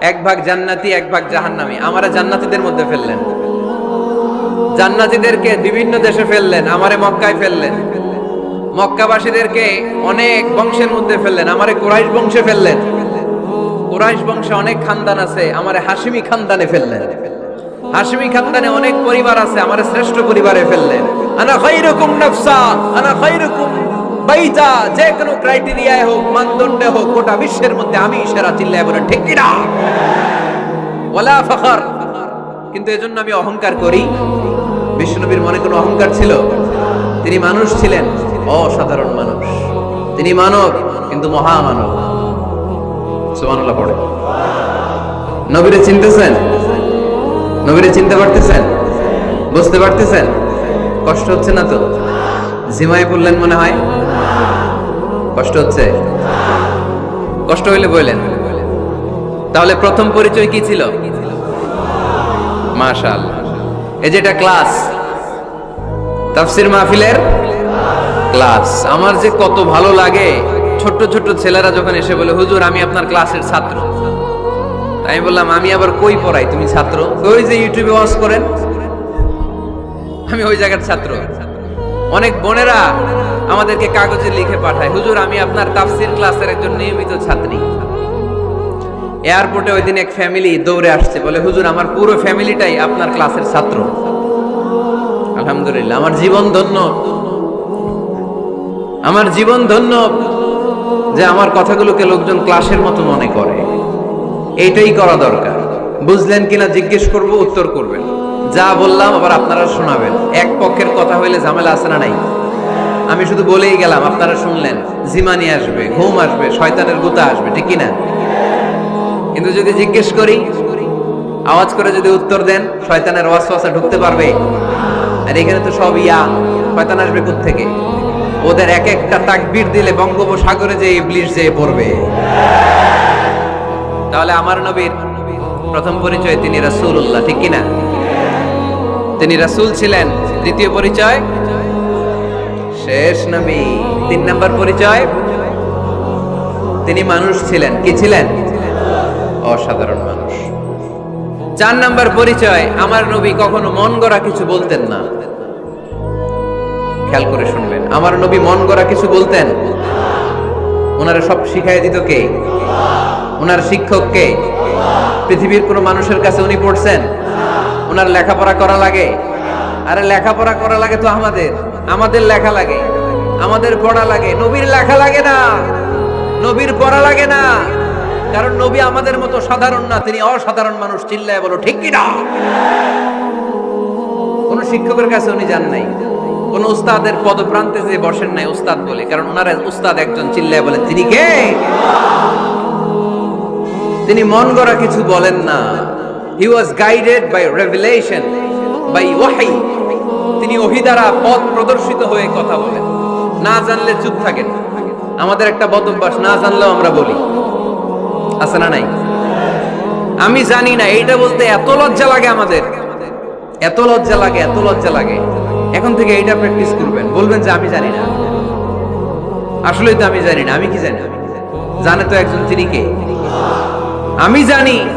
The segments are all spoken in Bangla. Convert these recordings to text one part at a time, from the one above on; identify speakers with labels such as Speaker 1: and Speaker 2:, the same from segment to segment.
Speaker 1: এক ভাগ জান্নাতি, এক ভাগ জাহান্নামি। আমারা জান্নাতীদের মধ্যে ফেললেন। জান্নাতীদেরকে বিভিন্ন দেশে ফেললেন, আমারে মক্কায় ফেললেন। মক্কাবাসীদেরকে অনেক বংশের মধ্যে ফেললেন, আমারে কুরাইশ বংশে ফেললেন। কুরাইশ বংশে অনেক খানদান আছে, আমারে হাসিমি খানদানে ফেললেন। হাসিমি খানদানে অনেক পরিবার আছে, আমারে শ্রেষ্ঠ পরিবারে ফেললেন। আনা খাইরুকুম নাফসা, আনা খাইরুকুম বাইতা যে কোনো ক্রাইটেরিয়ায় হোক, মানদণ্ডে হোক, গোটা বিশ্বের মধ্যে আমি সেরা চিল্লায় বলে ঠিক না ওয়ালা ফখর। কিন্তু এজন্য আমি অহংকার করি। বিষ্ণুনবীর মনে কোনো অহংকার ছিল? তিনি মানুষ ছিলেন, অসাধারণ মানুষ। তিনি মানব, কিন্তু মহামানব। সুবহানাল্লাহ, পড়ে। নবীরে চিনতেছেন? নবীরে চিনতে পারতেছেন? বুঝতে পারতেছেন? কষ্ট হচ্ছে না তো? জিমায় পড়লেন মনে হয়? কষ্ট হচ্ছে? কষ্ট হইলে বললেন তাহলে প্রথম পরিচয় কি ছিল? মাশাল। এই যেটা ক্লাস, তাফসির মাহফিলের ক্লাস। আমার যে কত ভালো লাগে, ছোট্ট ছোট্ট ছেলেরা যখন এসে বলে, হুজুর, আমি আপনার ক্লাসের ছাত্র। আমি বললাম, আমি আবার কই পড়াই? তুমি ছাত্র? ওই যে ইউটিউবে ওয়াজ করেন। আমি ওই জায়গার ছাত্র। অনেক বোনেরা আমাদেরকে কাগজে লিখে পাঠায়। হুজুর, আমি আপনার তাফসির ক্লাসের একজন নিয়মিত ছাত্রী। এয়ারপোর্টে ওই দিন এক ফ্যামিলি দৌড়ে আসছে, বলে, হুজুর, আমার পুরো ফ্যামিলিটাই আপনার ক্লাসের ছাত্র। আলহামদুলিল্লাহ, আমার জীবন ধন্য। আমার জীবন ধন্য যে আমার কথাগুলোকে লোকজন ক্লাসের মতো মনে করে। এইটাই করা দরকার। বুঝলেন কিনা জিজ্ঞেস করব, উত্তর করবেন। যা বললাম আবার আপনারা শোনাবেন। এক পক্ষের কথা হইলে ঝামেলা আছে না নাই? আমি শুধু বলেই গেলাম, আপনারা শুনলেন, জিমানি আসবে, ঘুম আসবে, শয়তানের গুতা আসবে, ঠিক কিনা? কিন্তু যদি জিজ্ঞেস করি, আওয়াজ করে যদি উত্তর দেন, শয়তানের ওয়াসওয়াসা ঢুকতে পারবে? আর এখানে তো সব ইয়া, শয়তান আসবে থেকে ওদের এক একটা তাকবীর দিলে বঙ্গোপসাগরে যে ইবলিশ যেয়ে পড়বে। তাহলে আমার নবীর প্রথম পরিচয় তিনি রাসূলুল্লাহ, ঠিক কিনা? তিনি রাসূল ছিলেন। দ্বিতীয় পরিচয়? শেষ নবী তিন নম্বর পরিচয়? তিনি মানুষ ছিলেন। কি ছিলেন? অসাধারণ মানুষ। চার নাম্বার পরিচয়, আমার নবী কখনো মন গড়া কিছু বলতেন না। খেয়াল করে শুনবেন, আমার নবী মন গড়া কিছু বলতেন? ওনারা সব শিখাই দিত কে? ওনার শিক্ষক কে? পৃথিবীর কোনো মানুষের কাছে উনি পড়ছেন? ওনার লেখাপড়া করা লাগে? আরে লেখাপড়া করা লাগে তো আমাদের। আমাদের লেখা লাগে। আমাদের পড়া লাগে। নবীর লেখা লাগে না। নবীর পড়া লাগে না। কারণ নবী আমাদের মতো সাধারণ না, তিনি অসাধারণ মানুষ। চিল্লায় বলো, ঠিক কিনা? কোন শিক্ষকের কাছে উনি যান নাই। কোন উস্তাদের পদপ্রান্তে যে বসেন নাই উস্তাদ বলে। কারণ ওনারা উস্তাদ একজন চিল্লায় বলেন তিনি কে? তিনি মন গড়া কিছু বলেন না। He was guided by revelation by ওয়াহি তিনি ওহি দ্বারা পথ প্রদর্শিত হয়ে কথা বলেন। না জানলে চুপ থাকেন। আমাদের একটা বদ অভ্যাস, না জানলেও আমরা বলি। আছে না নাই? আমি জানি না, এইটা বলতে এত লজ্জা লাগে আমাদের। এত লজ্জা লাগে, এত লজ্জা লাগে। এখন থেকে এইটা প্র্যাকটিস করবেন। বলবেন যে আমি জানি না। আসলেই তো আমি জানি না, আমি কি জানি? জানে তো একজন তিনি কে? আমি জানি।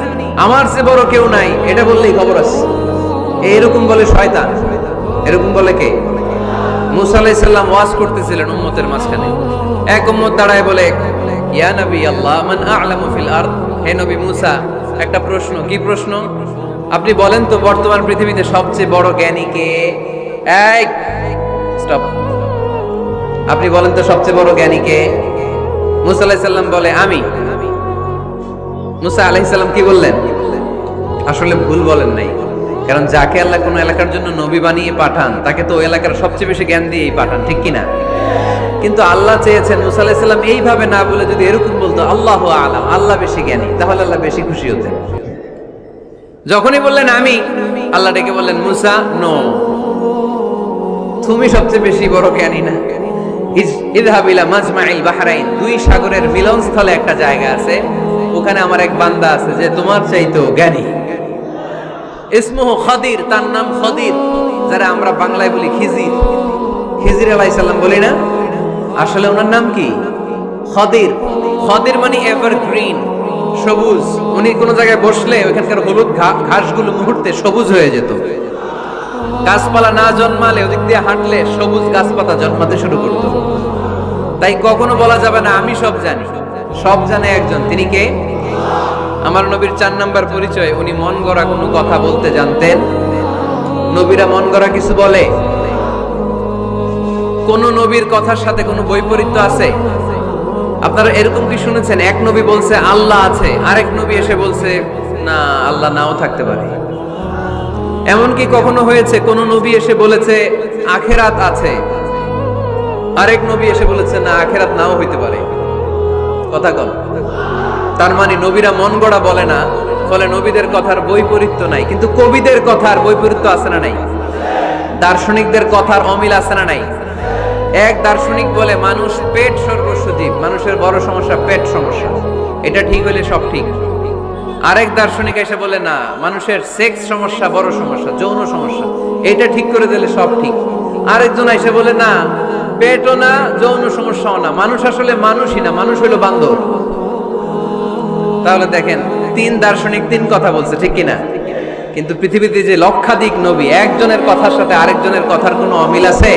Speaker 1: আমার সে বড় কেউ নাই, এটা বললেই খবর আছে। এরকম বলে শয়তান। এরকম বলে কে? মুসা আলাইসাল্লাম ওয়াজ করতেছিলেন উম্মতের মাঝখানে। এক উম্মত দাঁড়ায় বলে, ইয়া নবী আল্লাহ, মান আ'লামু ফিল আরদ? হে নবী মুসা, একটা প্রশ্ন, কি প্রশ্ন? আপনি বলেন তো, বর্তমান পৃথিবীতে সবচেয়ে বড় জ্ঞানী কে? এই স্টপ আপনি বলেন তো, সবচেয়ে বড় জ্ঞানী কে? মুসা আলাইসাল্লাম বলে, আমি। মুসা আলাইসাল্লাম কি বললেন? আসলে ভুল বলেন নাই। কারণ যাকে আল্লাহ কোনো এলাকার জন্য নবী বানিয়ে পাঠান, তাকে তো এলাকার সবচেয়ে বেশি জ্ঞান দিয়েই পাঠান, ঠিক কিনা? কিন্তু আল্লাহ চেয়েছেন, মুসা আলাইসাল্লাম এইভাবে না বলে যদি এরকম বলতো, আল্লাহ আলাম, আল্লাহ বেশি জ্ঞানী, তাহলে আল্লাহ বেশি খুশি হতেন। যখনই বললেন আমি, আল্লাহ ডেকে বললেন, মুসা, নো। তুমি সবচেয়ে বেশি বড় জ্ঞানী না। ইযহাবিলা মাজমাইল বাহরাইন, দুই সাগরের মিলনস্থলে একটা জায়গা আছে। ওখানে আমার এক বান্দা আছে যে তোমার চাইতো জ্ঞানী। ইসমুহু খদির, তার নাম খদির, যারা আমরা বাংলায় বলি খিজির। খিজির আলাইহিস সালাম বলি না? আসলে ওনার নাম কি? খদির। খদির মানে এভারগ্রিন সবুজ। উনি কোন জায়গায় বসলে ওইখানকার হলুদ ঘাসগুলো মুহূর্তে সবুজ হয়ে যেত। গাছপালা না জন্মালে, ওদিক দিয়ে হাঁটলে সবুজ গাছপাতা জন্মাতে শুরু করত। তাই কখনো বলা যাবে না, আমি সব জানি। সব জানে একজন। তিনি কে? আমার নবীর চার নাম্বার পরিচয়, উনি মন গড়া কোনো কথা বলতে জানতেন। নবীরা মন গড়া কিছু বলে? কোন নবীর কথার সাথে কোনো বৈপরীত্য আছে? আপনারা এরকম কি শুনেছেন? এক নবী বলছে, আল্লাহ আছে। আরেক নবী এসে বলছে, না, আল্লাহ নাও থাকতে পারে। এমন কি কখনো হয়েছে, কোন নবী এসে বলেছে, আখেরাত আছে। আরেক নবী এসে বলেছে, না, আখেরাত নাও হইতে পারে। কথা কল তার মানে নবীরা মন গড়া বলে না, ফলে নবীদের কথার বৈপরীত্য নাই। কিন্তু কবিদের কথার বৈপরীত্য আছে না নাই? দার্শনিকদের কথার অমিল আছে না নাই? এক দার্শনিক বলে, মানুষ পেট সর্বস্ব জীব, মানুষের বড় সমস্যা পেট সমস্যা। এটা ঠিক হলে সব ঠিক। আরেক দার্শনিক এসে বলে, না, মানুষের সেক্স সমস্যা, বড় সমস্যা, যৌন সমস্যা, এটা ঠিক করে দিলে সব ঠিক। আরেকজন এসে বলে, না, পেটও না, যৌন সমস্যাও না। মানুষ আসলে মানুষই না, মানুষ হলো বান্দর। তাহলে দেখেন, তিন দার্শনিক তিন কথা বলছে, ঠিক কিনা? কিন্তু পৃথিবীতে যে লক্ষাধিক নবী, একজনের কথার সাথে আরেকজনের কথার কোনো অমিল আছে?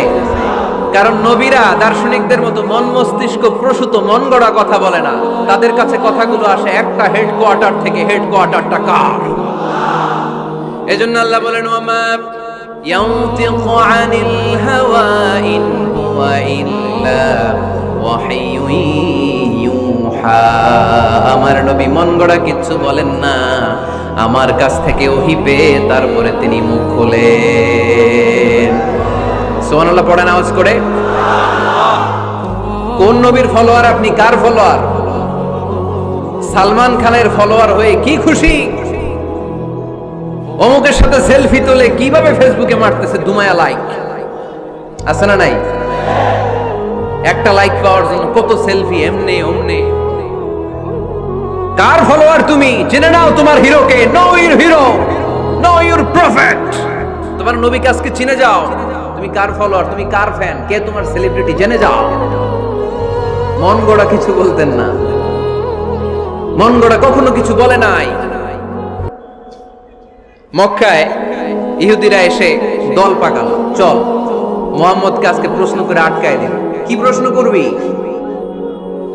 Speaker 1: কারণ নবীরা দার্শনিকদের মতো মন মস্তিষ্ক প্রসূত, মন গড়া কথা বলে না। তাদের কাছে কথাগুলো আসে একটা হেড কোয়ার্টার থেকে হেড কোয়ার্টারটা কার? এজন্য আল্লাহ বলেন, ওয়ামা ইয়াউতিকু আনিল আমার নবী মন গড়া কিচ্ছু বলেন না। আমার কাছ থেকে ওহি পেয়ে তারপরে তিনি মুখ খোলেন। সোহানুল্লাহ পড়েন আওয়াজ করে। কোন নবীর ফলোয়ার, আপনি কার ফলোয়ার? সালমান খানের ফলোয়ার হয়ে কি খুশি? অমুকের সাথে সেলফি তোলে কীভাবে ফেসবুকে মারতেছে দুমায়া লাইক? আছে না নাই? একটা লাইক পাওয়ার জন্য কত সেলফি, এমনে, অমনে। কার ফলোয়ার তুমি? জেনে নাও তোমার হিরোকে। Know your hero know your prophet তোমার নবীকে আজকে চিনে যাও? তুমি কার ফলোয়ার তুমি কার ফ্যান কে তোমার সেলিব্রিটি জেনে যাও। মন গড়া কিছু বলতেন না। মন গড়া কখনো কিছু বলে নাই। মক্কায় ইহুদিরা এসে দল পাকালো। চল, মোহাম্মদকে আজকে প্রশ্ন করে আটকায় দিন কি প্রশ্ন করবি?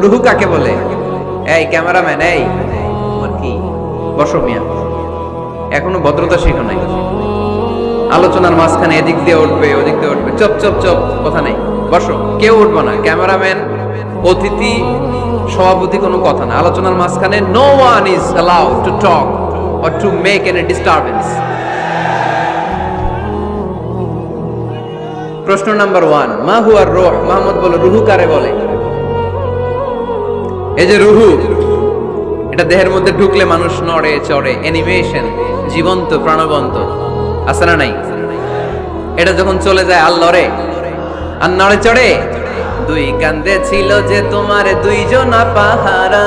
Speaker 1: রুহু কাকে বলে? এই ক্যামেরাম্যান, এই। তোমার এখনও ভদ্রতা শিখো নাই। আলোচনার মাঝখানে এদিক দিয়ে উঠবে, ওদিক দিয়ে উঠবে। চপ চপ চপ, কথা নেই। বসো। কেউ উঠবো না। ক্যামেরাম্যান, অতিথি, সভাপতি কোনো কথা না। আলোচনার মাঝখানে no one is allowed to talk or to make any disturbance প্রশ্ন নাম্বার ওয়ান মা হুয়ার রোহ? মোহাম্মদ বলে, রুহু কারে বলে? এই যে রুহু, এটা দেহের মধ্যে ঢুকলে মানুষ নড়ে, চড়ে। অ্যানিমেশন জীবন্ত, প্রাণবন্ত। আছে না নাই? এটা যখন চলে যায় আল্লরে আর নড়ে চড়ে? দুই কান্দে ছিল যে তোমার দুইজন পাহারা।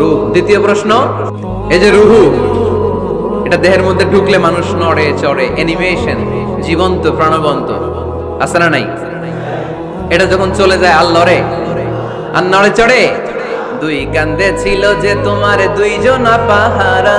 Speaker 1: রূপ। দ্বিতীয় প্রশ্ন, এই যে রুহু, এটা দেহের মধ্যে ঢুকলে মানুষ নড়ে, চড়ে অ্যানিমেশন জীবন্ত, প্রাণবন্ত, আছে না নাই? এটা যখন চলে যায় আর লড়ে আর নড়ে চড়ে, দুই কান্দে ছিল যে তোমার দুইজন পাহারা।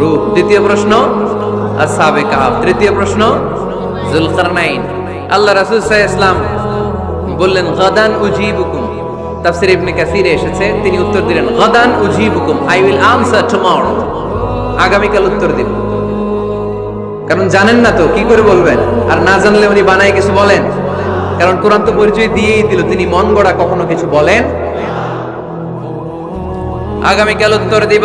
Speaker 1: রূপ। দ্বিতীয় প্রশ্ন তৃতীয় প্রশ্ন আল্লাহ রাসূল সাল্লাল্লাহু ইসলাম বললেন, গাদান উজিবুকুম। তাফসীর ইবনে কাসিরে এসেছে, তিনি উত্তর দিলেন, গাদান উজিবুকুম, আই উইল আনসার টুমরো। আগামীকাল উত্তর দিব। কারণ জানেন না তো, কি করে বলবেন? আর না জানলে উনি বানায় কিছু বলেন? কারণ কোরআন তো পরিচয় দিয়েই দিল, তিনি মন গড়া কখনো কিছু বলেন? আগামীকাল উত্তর দিব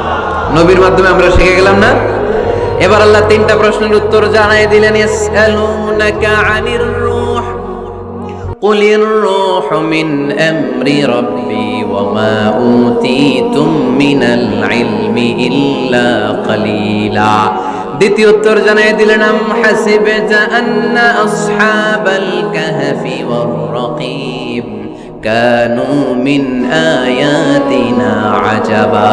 Speaker 1: নবীর মাধ্যমে আমরা শিখে গেলাম না এবার আল্লাহ তিনটা প্রশ্নের উত্তর জানাই দিলেন ইয়াসআলুনাকা আনির রূহ قل الروح من أمر ربي وما أوتيتم من العلم إلا قليلا দ্বিতীয় উত্তর জানাই দিলেন আম হাসিবতা আন্না আসহাবাল কাহফি ওয়ার রাকিব কানু মিন আয়াতিনা আজাবা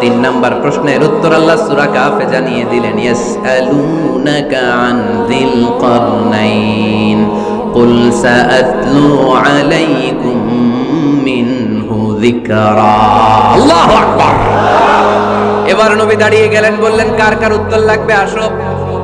Speaker 1: তিন নাম্বার প্রশ্নের উত্তর আল্লাহ সূরা কাফে জানিয়ে দিলেন ইয়াসআলুনাকা আন যিল কারনাইন قل سأتلو عليكم منه ذكرا الله أكبر এবার নবী দাঁড়িয়ে গেলেন বললেন কার কার উত্তর লাগবে আসো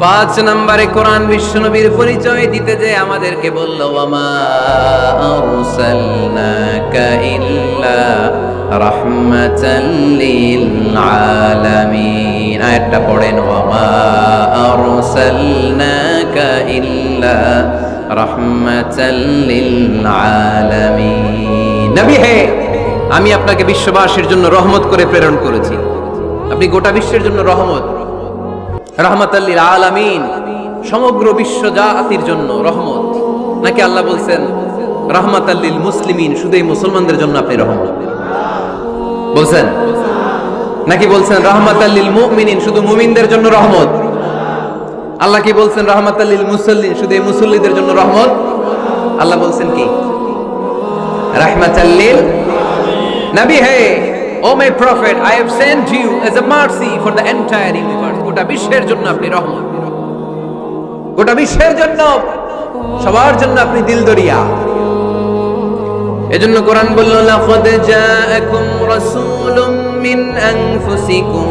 Speaker 1: পাঁচ নম্বরে কোরআন বিশ্বনবীর পরিচয় দিতে যে আমাদেরকে বলল, ওয়ামা পড়েন হে, আমি আপনাকে বিশ্ববাসীর জন্য রহমত করে প্রেরণ করেছি। আপনি গোটা বিশ্বের জন্য রহমত। রহমতাল্লিল আলামিন। সমগ্র বিশ্ব জাতির জন্য রহমত। নাকি আল্লাহ বলছেন রহমতাল্লিল মুসলিমিন, শুধু মুসলমানদের জন্য আপনি রহমত? বলছেন? নাকি বলছেন রহমতাল্লিল মুমিনিন, শুধু মুমিনদের জন্য রহমত? আল্লাহ কি বলছেন রহমতাল্লিল মুসল্লিন, শুধু এই মুসল্লিদের জন্য রহমত? আল্লাহ বলছেন কি? রহমতাল্লিল নবী, হে, O my prophet, I have sent you as a mercy for the entire universe গোটা বিশ্বের জন্য আপনি রহমত। গোটা বিশ্বের জন্য, সবার জন্য আপনি দিলদরিয়া এজন্য কোরআন বলল, লাকাদ জাআকুম রাসূলুম মিন আনফুসিকুম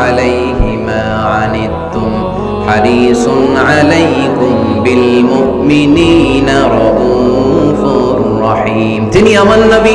Speaker 1: আলাইহি মা আনিতুম হারিসুন আলাইকুম বিল মুমিনিনা রাউফুর রহিম। যিনি আমার নবী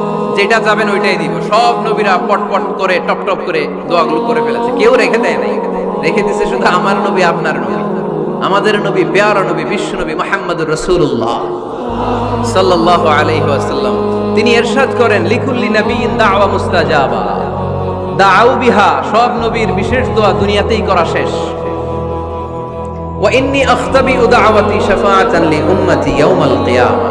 Speaker 1: যেটা যাবেন ওইটাই দিব। সব নবীরা পট পট করে, টপ টপ করে দোয়াগুলো করে ফেলেছে। কেউ রেখে দেয় নাই। রেখে দিছে শুধু আমার নবী, আপনার নবী। আমাদের নবী, পেয়ার নবী, বিশ্ব নবী মোহাম্মদুর রসুল্লাহ ওয়াসাল্লাম। তিনি ইরশাদ করেন, লিকুল্লি নবিয়িন দাওয়া মুস্তাজাবা। দাউ বিহা, সব নবীর বিশেষ দোয়া দুনিয়াতেই করা শেষ। ওয়া ইন্নী আখতাবিউ দাওয়াতি শাফাআতান লি উম্মতি ইয়াউমাল কিয়ামা।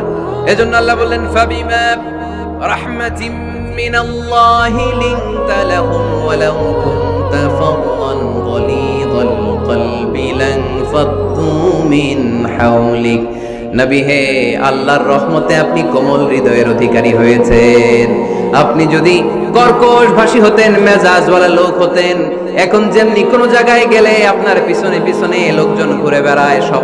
Speaker 1: এজন্য আল্লাহ বললেন আল্লাহর রহমতে আপনি কোমল হৃদয়ের অধিকারী হয়েছেন। আপনি যদি কর্কশ ভাষী হতেন, মেজাজওয়ালা লোক হতেন, এখন যেমনি কোনো জায়গায় গেলে আপনার পিছনে পিছনে লোকজন ঘুরে বেড়ায়, সব